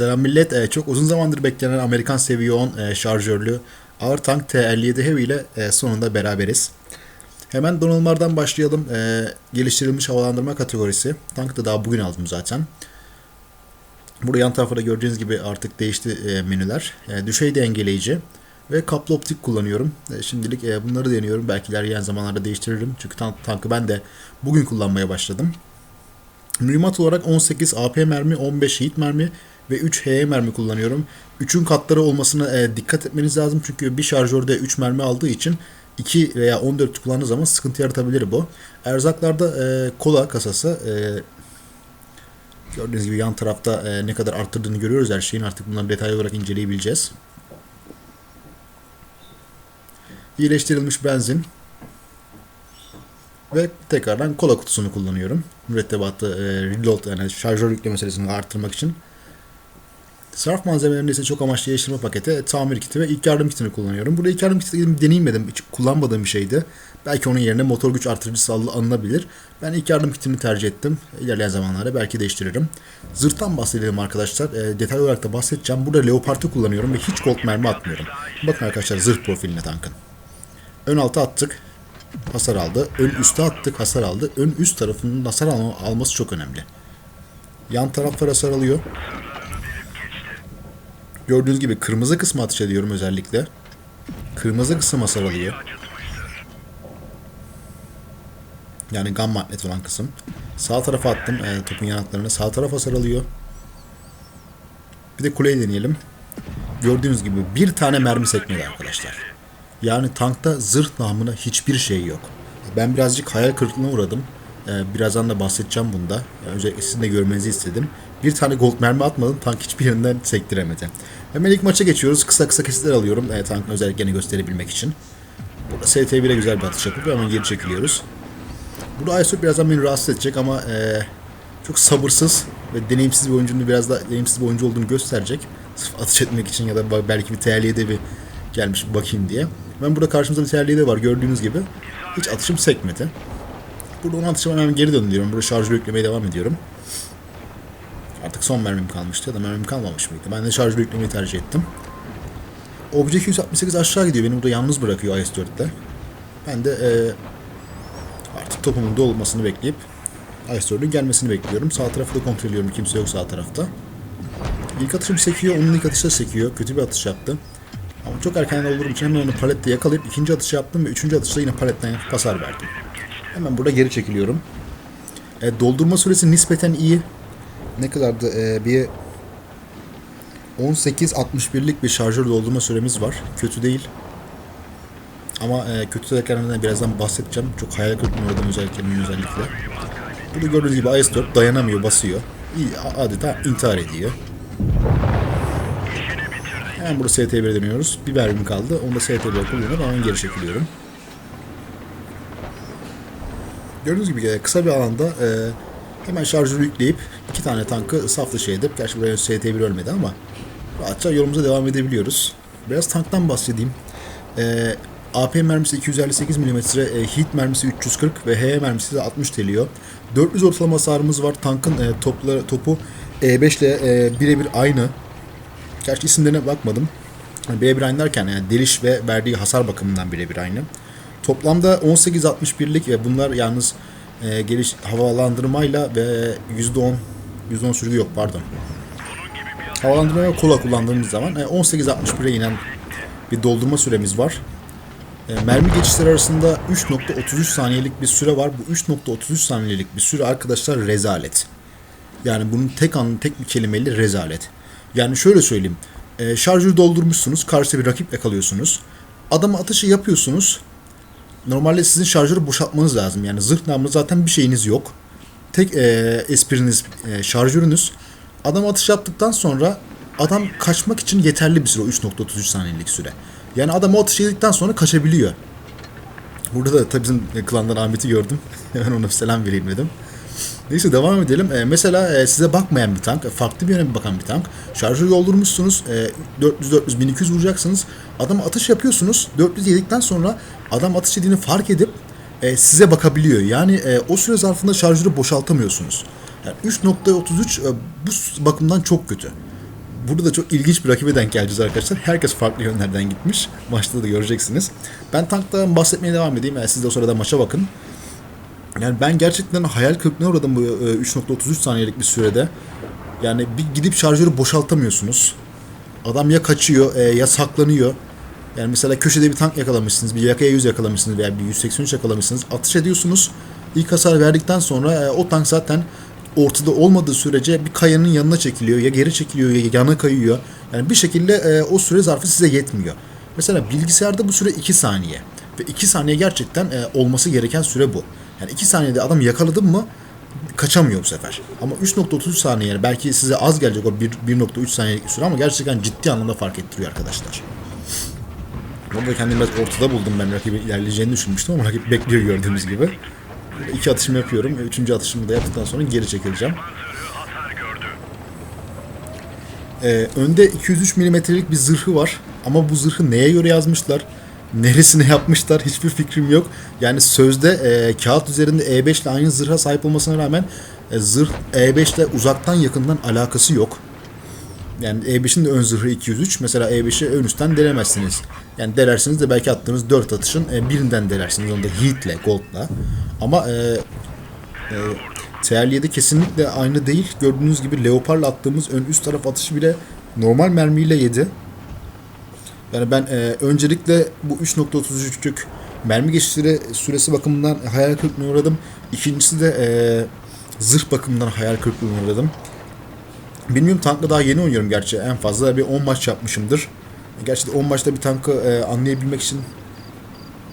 Selam millet. Ee, çok uzun zamandır beklenen Amerikan seviye 10 e, şarjörlü ağır tank T57 Heavy ile e, sonunda beraberiz. Hemen donanımlardan başlayalım. E, geliştirilmiş havalandırma kategorisi. Tankı da daha bugün aldım zaten. Burada yan tarafta da gördüğünüz gibi artık değişti e, menüler. E, düşey dengeleyici ve kaplı optik kullanıyorum. Şimdilik bunları deniyorum. Belki ilerleyen zamanlarda değiştiririm. Çünkü tank, tankı ben de bugün kullanmaya başladım. Mühimmat olarak 18 AP mermi, 15 hit mermi ve 3 HE mermi kullanıyorum. 3'ün katları olmasına e, dikkat etmeniz lazım. Çünkü bir şarjörde 3 mermi aldığı için 2 veya 14 kullandığı zaman sıkıntı yaratabilir bu. Erzaklarda e, kola kasası. E, gördüğünüz gibi yan tarafta e, ne kadar arttırdığını görüyoruz her şeyin. Artık bunları detaylı olarak inceleyebileceğiz. İyileştirilmiş benzin. Ve tekrardan kola kutusunu kullanıyorum. Mürettebatı e, reload yani şarjör yükleme sayısını arttırmak için. Sarf malzemelerinde ise çok amaçlı geliştirme paketi, tamir kiti ve ilk yardım kitini kullanıyorum. Burada ilk yardım kiti deneyimledim. Hiç kullanmadığım bir şeydi. Belki onun yerine motor güç artırıcısı alınabilir. Ben ilk yardım kitini tercih ettim. İlerleyen zamanlarda belki değiştiririm. Zırhtan bahsedelim arkadaşlar. E, detaylı olarak da bahsedeceğim. Burada Leopard'ı kullanıyorum ve hiç gold mermi atmıyorum. Bakın arkadaşlar zırh profiline tankın. Ön altı attık. Hasar aldı. Ön üste attık. Hasar aldı. Ön üst tarafının hasar alma, alması çok önemli. Yan taraflar hasar alıyor. Gördüğünüz gibi kırmızı kısmı atış ediyorum özellikle. Kırmızı kısım hasar alıyor. Yani gam magnet olan kısım. Sağ tarafa attım e, topun yanaklarına. Sağ taraf hasar alıyor. Bir de kuleyi deneyelim. Gördüğünüz gibi bir tane mermi sekmedi arkadaşlar. Yani tankta zırh namına hiçbir şey yok. Ben birazcık hayal kırıklığına uğradım. Ee, birazdan da bahsedeceğim bunda. Yani özellikle sizin de görmenizi istedim. Bir tane gold mermi atmadım. Tank hiçbir yerinden sektiremedi. Hemen ilk maça geçiyoruz. Kısa kısa kesitler alıyorum. E, tankın özelliklerini gösterebilmek için. Burada ST1'e güzel bir atış yapıp hemen geri çekiliyoruz. Burada Aysut birazdan beni rahatsız edecek ama e, çok sabırsız ve deneyimsiz bir oyuncunun biraz da deneyimsiz bir oyuncu olduğunu gösterecek. Sırf atış etmek için ya da belki bir TL'ye de bir gelmiş bakayım diye. Ben burada karşımızda bir TL'ye de var gördüğünüz gibi. Hiç atışım sekmedi. Burada onu atışıma hemen geri dönüyorum. Burada şarjı yüklemeye devam ediyorum. Artık son mermim kalmıştı ya da mermim kalmamış mıydı? Ben de şarjı yüklemeyi tercih ettim. Obje 268 aşağı gidiyor. Beni burada yalnız bırakıyor IS-4'te. Ben de e, artık topumun dolmasını bekleyip IS-4'ün gelmesini bekliyorum. Sağ tarafı da kontrol ediyorum. Kimse yok sağ tarafta. İlk atışım sekiyor. Onun ilk atışı da sekiyor. Kötü bir atış yaptı. Ama çok erken olduğum için hemen onu palette yakalayıp ikinci atış yaptım ve üçüncü atışta yine paletten pasar verdim. Hemen burada geri çekiliyorum. E, doldurma süresi nispeten iyi. Ne kadardı? E, bir 18-61'lik bir şarjör doldurma süremiz var. Kötü değil. Ama e, kötü sebeplerden birazdan bahsedeceğim. Çok hayal kırıklığına uğradım özellikle. özellikle. Burada gördüğünüz gibi IS-4 dayanamıyor, basıyor. İyi, adeta intihar ediyor. Hemen burada ST1'e dönüyoruz. Bir mermim kaldı. Onu da ST1'e kullanıp hemen geri çekiliyorum. Gördüğünüz gibi kısa bir alanda e, hemen şarjörü yükleyip iki tane tankı saf dışı edip, gerçi buraya ST1 ölmedi ama rahatça yolumuza devam edebiliyoruz. Biraz tanktan bahsedeyim. E, AP mermisi 258 mm, e, hit mermisi 340 ve HE mermisi de 60 teliyor. 400 ortalama hasarımız var. Tankın e, topları, topu E5 ile e, birebir aynı. Gerçi isimlerine bakmadım. Birebir aynı derken yani deliş ve verdiği hasar bakımından birebir aynı. Toplamda 18.61'lik ve bunlar yalnız e, geliş havalandırmayla ve %10 %10 sürgü yok pardon. Havalandırma ve kola kullandığımız zaman e, 18.61'e inen bir doldurma süremiz var. E, mermi geçişleri arasında 3.33 saniyelik bir süre var. Bu 3.33 saniyelik bir süre arkadaşlar rezalet. Yani bunun tek an tek bir kelimeyle rezalet. Yani şöyle söyleyeyim. E, şarjörü doldurmuşsunuz. Karşıda bir rakip yakalıyorsunuz. Adama atışı yapıyorsunuz. Normalde sizin şarjörü boşaltmanız lazım. Yani zırh namlı zaten bir şeyiniz yok. Tek e, espriniz e, şarjörünüz. Adam atış yaptıktan sonra adam kaçmak için yeterli bir süre. o 3.33 saniyelik süre. Yani adam o atış yedikten sonra kaçabiliyor. Burada da tabii bizim klandan Ahmet'i gördüm. Hemen ona selam vereyim dedim. Neyse devam edelim. Ee, mesela e, size bakmayan bir tank, farklı bir yöne bakan bir tank. Şarjörü doldurmuşsunuz. E, 400 400 1200 vuracaksınız. Adama atış yapıyorsunuz. 400 yedikten sonra adam atış yediğini fark edip e, size bakabiliyor. Yani e, o süre zarfında şarjörü boşaltamıyorsunuz. Yani 3.33 e, bu bakımdan çok kötü. Burada da çok ilginç bir rakibe denk geleceğiz arkadaşlar. Herkes farklı yönlerden gitmiş. Maçta da göreceksiniz. Ben tanktan bahsetmeye devam edeyim. Yani siz de o sırada maça bakın. Yani ben gerçekten hayal kırıklığına uğradım bu e, 3.33 saniyelik bir sürede. Yani bir gidip şarjörü boşaltamıyorsunuz. Adam ya kaçıyor e, ya saklanıyor. Yani mesela köşede bir tank yakalamışsınız, bir yakaya 100 yakalamışsınız veya bir 183 yakalamışsınız. Atış ediyorsunuz. İlk hasar verdikten sonra e, o tank zaten ortada olmadığı sürece bir kayanın yanına çekiliyor. Ya geri çekiliyor ya yana kayıyor. Yani bir şekilde e, o süre zarfı size yetmiyor. Mesela bilgisayarda bu süre 2 saniye. Ve 2 saniye gerçekten e, olması gereken süre bu. Yani 2 saniyede adam yakaladın mı kaçamıyor bu sefer. Ama 3.33 saniye yani belki size az gelecek o bir- 1.3 saniyelik süre ama gerçekten ciddi anlamda fark ettiriyor arkadaşlar. Burada kendimi biraz ortada buldum ben rakibi ilerleyeceğini düşünmüştüm ama rakip bekliyor gördüğünüz gibi. Böyle iki atışım yapıyorum. Üçüncü atışımı da yaptıktan sonra geri çekileceğim. Ee, önde 203 milimetrelik bir zırhı var. Ama bu zırhı neye göre yazmışlar? Neresine yapmışlar? Hiçbir fikrim yok. Yani sözde e, kağıt üzerinde E5 ile aynı zırha sahip olmasına rağmen e, zırh E5 ile uzaktan yakından alakası yok. Yani E5'in de ön zırhı 203. Mesela E5'i ön üstten delemezsiniz. Yani delersiniz de belki attığınız 4 atışın e, birinden delersiniz. Onu da Heat'le, Gold'la. Ama e, e, TR7 kesinlikle aynı değil. Gördüğünüz gibi Leopard'la attığımız ön üst taraf atışı bile normal mermiyle yedi. Yani ben e, öncelikle bu 3.33'lük mermi geçişleri süresi bakımından hayal kırıklığına uğradım. İkincisi de e, zırh bakımından hayal kırıklığına uğradım. Bilmiyorum tankla daha yeni oynuyorum gerçi. En fazla bir 10 maç yapmışımdır. Gerçi de 10 maçta bir tankı e, anlayabilmek için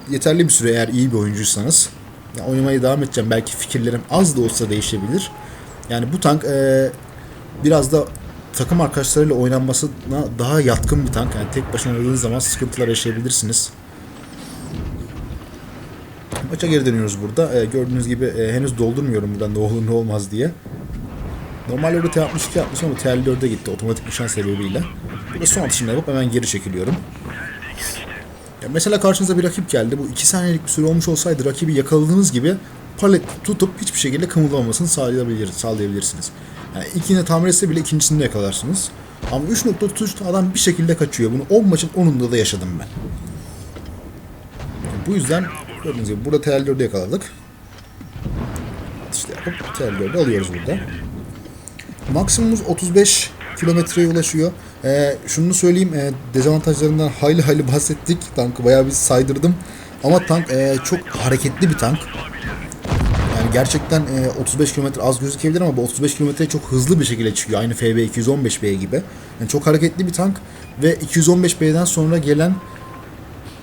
yeterli bir süre eğer iyi bir oyuncuysanız. Ya, oynamaya devam edeceğim. Belki fikirlerim az da olsa değişebilir. Yani bu tank e, biraz da takım arkadaşlarıyla oynanmasına daha yatkın bir tank. Yani tek başına oynadığınız zaman sıkıntılar yaşayabilirsiniz. Maça geri dönüyoruz burada. E, gördüğünüz gibi e, henüz doldurmuyorum buradan ne olur ne olmaz diye. Normalde orada T62 yapmışım ama T54'e gitti otomatik nişan sebebiyle. Burada son atışımı yapıp hemen geri çekiliyorum. Ya mesela karşınıza bir rakip geldi. Bu 2 saniyelik bir süre olmuş olsaydı rakibi yakaladığınız gibi palet tutup hiçbir şekilde kımıldamamasını sağlayabilir, sağlayabilirsiniz. Yani ilkini tamir etse bile ikincisini de yakalarsınız. Ama 3.33 adam bir şekilde kaçıyor. Bunu 10 maçın 10'unda da yaşadım ben. Bu yüzden gördüğünüz gibi burada TL4'ü yakaladık. Atışla yapıp TL4'ü alıyoruz burada. Maksimumumuz 35 kilometreye ulaşıyor. Ee, şunu söyleyeyim, e, dezavantajlarından hayli hayli bahsettik. Tankı bayağı bir saydırdım. Ama tank e, çok hareketli bir tank. Yani gerçekten e, 35 kilometre az gözükebilir ama bu 35 kilometreye çok hızlı bir şekilde çıkıyor. Aynı FB 215B gibi. Yani çok hareketli bir tank ve 215B'den sonra gelen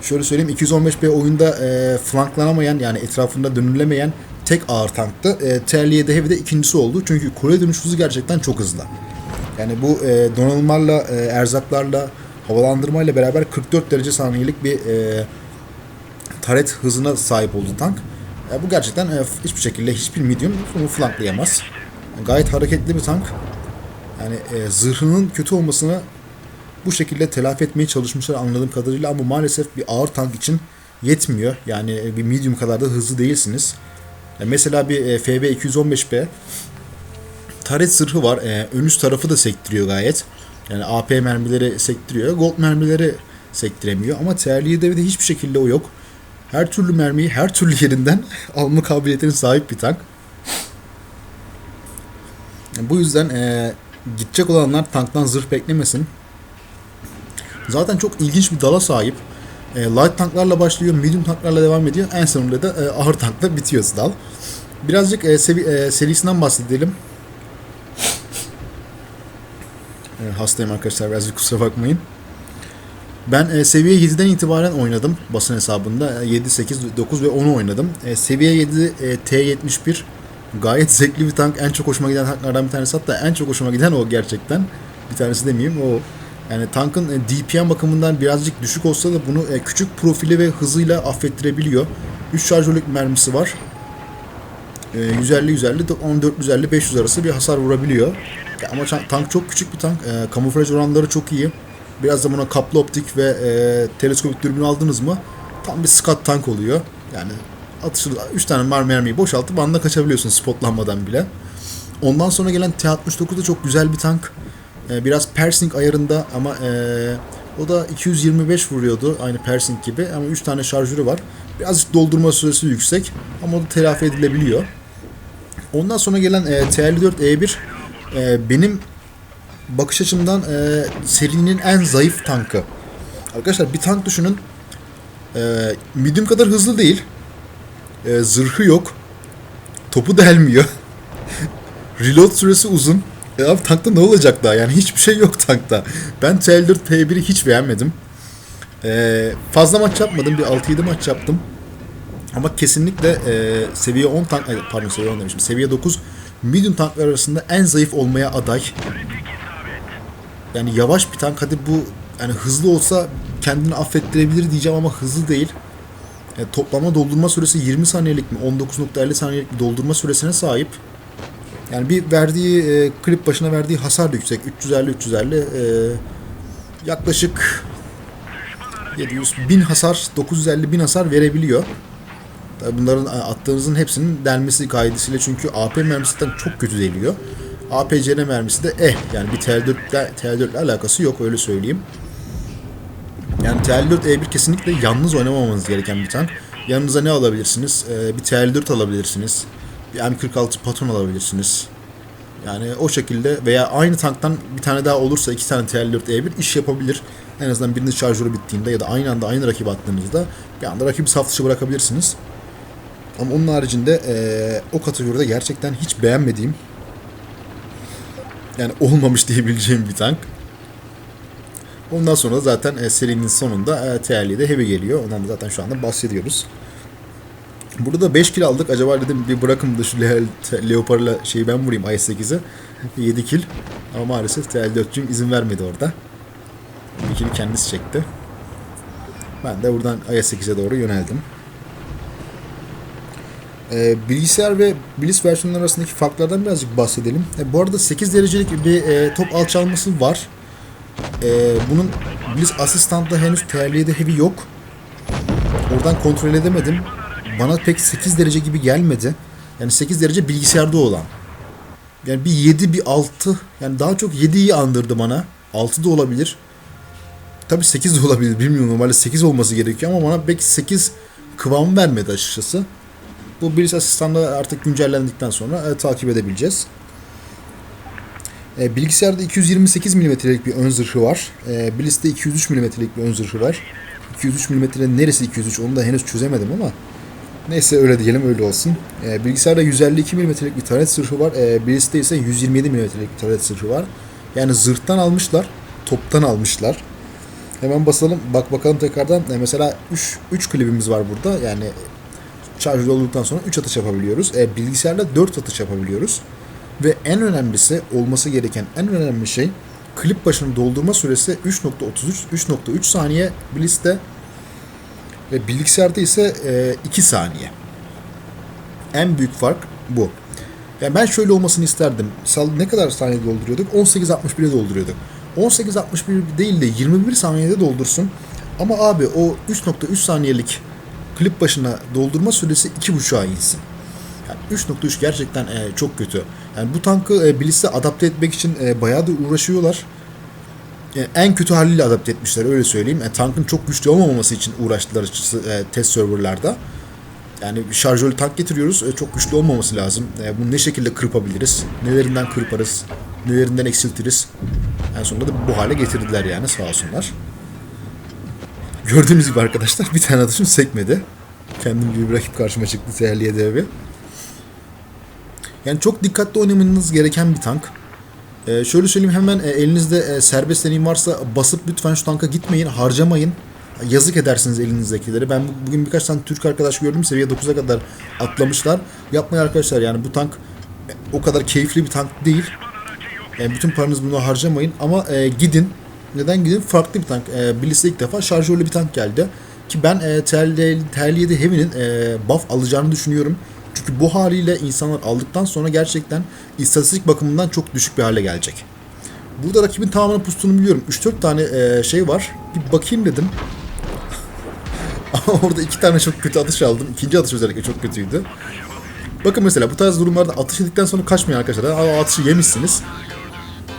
şöyle söyleyeyim 215B oyunda e, flanklanamayan yani etrafında dönülemeyen tek ağır tanktı. E, TR7 Heavy de ikincisi oldu. Çünkü kule dönüş hızı gerçekten çok hızlı. Yani bu e, donanımlarla, e, erzaklarla, havalandırmayla beraber 44 derece saniyelik bir e, taret hızına sahip oldu tank. E, bu gerçekten e, hiçbir şekilde hiçbir medium bunu flanklayamaz. Gayet hareketli bir tank. Yani e, zırhının kötü olmasını bu şekilde telafi etmeye çalışmışlar anladığım kadarıyla ama maalesef bir ağır tank için yetmiyor. Yani e, bir medium kadar da hızlı değilsiniz. E, mesela bir e, FB 215B taret zırhı var. E, ön üst tarafı da sektiriyor gayet. Yani AP mermileri sektiriyor. Gold mermileri sektiremiyor. Ama TR7'de de hiçbir şekilde o yok. Her türlü mermiyi her türlü yerinden alma kabiliyetine sahip bir tank. Bu yüzden e, gidecek olanlar tanktan zırh beklemesin. Zaten çok ilginç bir dala sahip. E, light tanklarla başlıyor, medium tanklarla devam ediyor. En sonunda da e, ağır tankla bitiyor dal. Birazcık e, sevi- e, serisinden bahsedelim. E, hastayım arkadaşlar birazcık kusura bakmayın. Ben e, seviye 7'den itibaren oynadım basın hesabında. E, 7, 8, 9 ve 10'u oynadım. E, seviye 7 e, T71 gayet zevkli bir tank. En çok hoşuma giden tanklardan bir tanesi. Hatta en çok hoşuma giden o gerçekten. Bir tanesi demeyeyim o. Yani tankın e, DPM bakımından birazcık düşük olsa da bunu e, küçük profili ve hızıyla affettirebiliyor. 3 şarjörlük mermisi var. E, 150 150 de 1450 500 arası bir hasar vurabiliyor. Ama tank çok küçük bir tank. E, kamuflaj oranları çok iyi. Biraz da buna kaplı optik ve e, teleskopik dürbün aldınız mı tam bir skat tank oluyor. Yani atışı 3 tane mer mermiyi boşaltıp anda kaçabiliyorsun spotlanmadan bile. Ondan sonra gelen T-69 da çok güzel bir tank. Ee, biraz Persing ayarında ama ee, o da 225 vuruyordu aynı Persing gibi ama 3 tane şarjörü var. Birazcık doldurma süresi yüksek ama o da telafi edilebiliyor. Ondan sonra gelen e, T54E1 e, benim bakış açımdan e, serinin en zayıf tankı. Arkadaşlar bir tank düşünün. E, medium kadar hızlı değil. E, zırhı yok. Topu delmiyor. Reload süresi uzun. E abi tankta ne olacak daha? Yani hiçbir şey yok tankta. Ben T54 P1'i hiç beğenmedim. E, fazla maç yapmadım. Bir 6-7 maç yaptım. Ama kesinlikle e, seviye 10 tank, ay, pardon seviye 10 demişim. Seviye 9 medium tanklar arasında en zayıf olmaya aday. Yani yavaş bir tank hadi bu yani hızlı olsa kendini affettirebilir diyeceğim ama hızlı değil. Yani toplama doldurma süresi 20 saniyelik mi 19.50 saniyelik bir doldurma süresine sahip. Yani bir verdiği e, klip başına verdiği hasar da yüksek. 350 350 e, yaklaşık 700 bin hasar 950 bin hasar verebiliyor. Tabii bunların attığınızın hepsinin delmesi kaidesiyle çünkü AP mermisinden çok kötü deliyor. APCN mermisi de eh yani bir TL4 ile, TL4 ile alakası yok öyle söyleyeyim. Yani TL4 E1 kesinlikle yalnız oynamamanız gereken bir tank. Yanınıza ne alabilirsiniz? Ee, bir TL4 alabilirsiniz. Bir M46 patron alabilirsiniz. Yani o şekilde veya aynı tanktan bir tane daha olursa iki tane TL4 E1 iş yapabilir. En azından birinin şarjörü bittiğinde ya da aynı anda aynı rakip attığınızda bir anda rakibi saf dışı bırakabilirsiniz. Ama onun haricinde eee, o kategoride gerçekten hiç beğenmediğim yani olmamış diyebileceğim bir tank. Ondan sonra zaten e, serinin sonunda e, TL'de Heavy geliyor. Ondan da zaten şu anda bahsediyoruz. Burada da 5 kill aldık. Acaba dedim bir bırakın da şu Le- Leopard'la şeyi ben vurayım i8'i. 7 kill. Ama maalesef TL4'cüm izin vermedi orada. Bir kill'i kendisi çekti. Ben de buradan i8'e doğru yöneldim. Ee, bilgisayar ve Bliss versiyonları arasındaki farklardan birazcık bahsedelim. E, bu arada 8 derecelik bir e, top alçalması var. E, bunun Bliss Assistant'ta henüz TL'de heavy yok. Oradan kontrol edemedim. Bana pek 8 derece gibi gelmedi. Yani 8 derece bilgisayarda olan. Yani bir 7 bir 6 yani daha çok 7'yi andırdı bana. 6 da olabilir. Tabii 8 de olabilir bilmiyorum normalde 8 olması gerekiyor ama bana pek 8 kıvam vermedi açıkçası. Bu Bliss asistanla artık güncellendikten sonra e, takip edebileceğiz. E, bilgisayarda 228 mm'lik bir ön zırhı var. E, Bliss'te 203 mm'lik bir ön zırhı var. 203 mm'nin neresi 203 onu da henüz çözemedim ama neyse öyle diyelim öyle olsun. E, bilgisayarda 152 mm'lik bir taret zırhı var. E, Bliss'te ise 127 mm'lik bir taret zırhı var. Yani zırhtan almışlar, toptan almışlar. Hemen basalım. Bak bakalım tekrardan. E, mesela 3 3 klibimiz var burada. Yani şarjı olduktan sonra 3 atış yapabiliyoruz. E, bilgisayarda 4 atış yapabiliyoruz. Ve en önemlisi olması gereken en önemli şey klip başını doldurma süresi 3.33 3.3 saniye Bliss'te ve bilgisayarda ise e, 2 saniye. En büyük fark bu. Yani ben şöyle olmasını isterdim. Ne kadar saniyede dolduruyorduk? 18.61'e dolduruyorduk. 18.61 değil de 21 saniyede doldursun. Ama abi o 3.3 saniyelik klip başına doldurma süresi 2.5'a insin. Yani 3.3 gerçekten e, çok kötü. Yani bu tankı e, Bliss'e adapte etmek için e, bayağı da uğraşıyorlar. E, en kötü haliyle adapte etmişler öyle söyleyeyim. E, tankın çok güçlü olmaması için uğraştılar açıkçası e, test serverlarda. Yani şarjörlü tank getiriyoruz. E, çok güçlü olmaması lazım. E, bunu ne şekilde kırpabiliriz? Nelerinden kırparız? Nelerinden eksiltiriz? En sonunda da bu hale getirdiler yani sağ olsunlar. Gördüğünüz gibi arkadaşlar bir tane atışım sekmedi. Kendim gibi bir rakip karşıma çıktı Seherliye devi. Yani çok dikkatli oynamanız gereken bir tank. Ee, şöyle söyleyeyim hemen e, elinizde e, serbest deneyim varsa basıp lütfen şu tanka gitmeyin, harcamayın. Yazık edersiniz elinizdekileri. Ben bu- bugün birkaç tane Türk arkadaş gördüm seviye 9'a kadar atlamışlar. Yapmayın arkadaşlar yani bu tank e, o kadar keyifli bir tank değil. Yani bütün paranızı buna harcamayın ama e, gidin. Neden gidin? Farklı bir tank. E, Bliss'e ilk defa şarjörlü bir tank geldi. Ki ben e, TL7 Heavy'nin e, buff alacağını düşünüyorum. Çünkü bu haliyle insanlar aldıktan sonra gerçekten istatistik bakımından çok düşük bir hale gelecek. Burada rakibin tamamen pustuğunu biliyorum. 3-4 tane e, şey var. Bir bakayım dedim. Ama orada iki tane çok kötü atış aldım. İkinci atış özellikle çok kötüydü. Bakın mesela bu tarz durumlarda atış edildikten sonra kaçmayın arkadaşlar. O atışı yemişsiniz.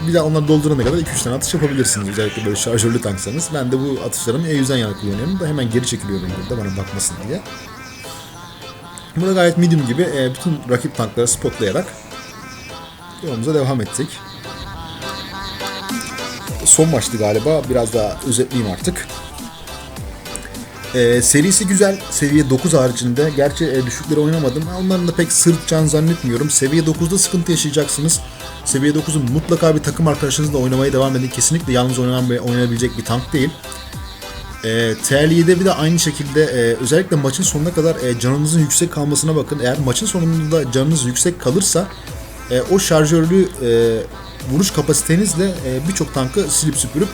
Bir daha onları doldurana kadar 2-3 tane atış yapabilirsiniz. Özellikle böyle şarjörlü tanksanız. Ben de bu atışlarımı E100'den yana kullanıyorum da hemen geri çekiliyorum burada bana bakmasın diye. Burada gayet medium gibi e, bütün rakip tankları spotlayarak yolumuza devam ettik. Son maçtı galiba. Biraz daha özetleyeyim artık. Ee, serisi güzel. Seviye 9 haricinde. Gerçi e, düşükleri oynamadım. Onların da pek sırtacağını zannetmiyorum. Seviye 9'da sıkıntı yaşayacaksınız. Seviye 9'u mutlaka bir takım arkadaşınızla oynamaya devam edin. Kesinlikle yalnız oynanan ve oynanabilecek bir tank değil. E, TL7'de bir de aynı şekilde e, özellikle maçın sonuna kadar e, canınızın yüksek kalmasına bakın. Eğer maçın sonunda canınız yüksek kalırsa e, o şarjörlü e, vuruş kapasitenizle e, birçok tankı silip süpürüp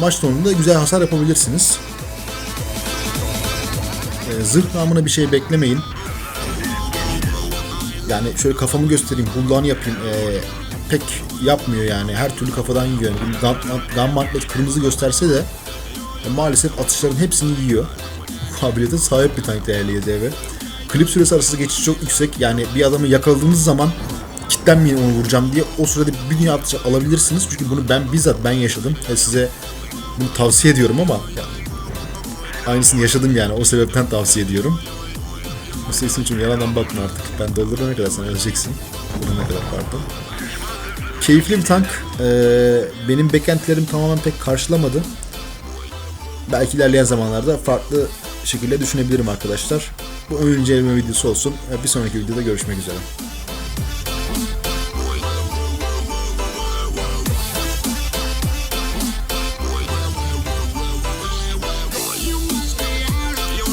maç sonunda güzel hasar yapabilirsiniz. E, zırh namına bir şey beklemeyin. Yani şöyle kafamı göstereyim, bullağını yapayım. E, pek yapmıyor yani. Her türlü kafadan yiyor. Yani gun, kırmızı gösterse de e, maalesef atışların hepsini yiyor. Kabiliyete sahip bir tank değerli YDV. Klip süresi arası geçiş çok yüksek. Yani bir adamı yakaladığınız zaman kitlenmeyin onu vuracağım diye o sırada bir dünya atış alabilirsiniz. Çünkü bunu ben bizzat ben yaşadım. E, size bunu tavsiye ediyorum ama aynısını yaşadım yani. O sebepten tavsiye ediyorum. Bu sesim için yalandan bakma artık. Ben doldurana kadar sen öleceksin. Vurana kadar pardon. Keyifli bir tank. Ee, benim beklentilerim tamamen pek karşılamadı. Belki ilerleyen zamanlarda farklı şekilde düşünebilirim arkadaşlar. Bu ön inceleme videosu olsun. Bir sonraki videoda görüşmek üzere.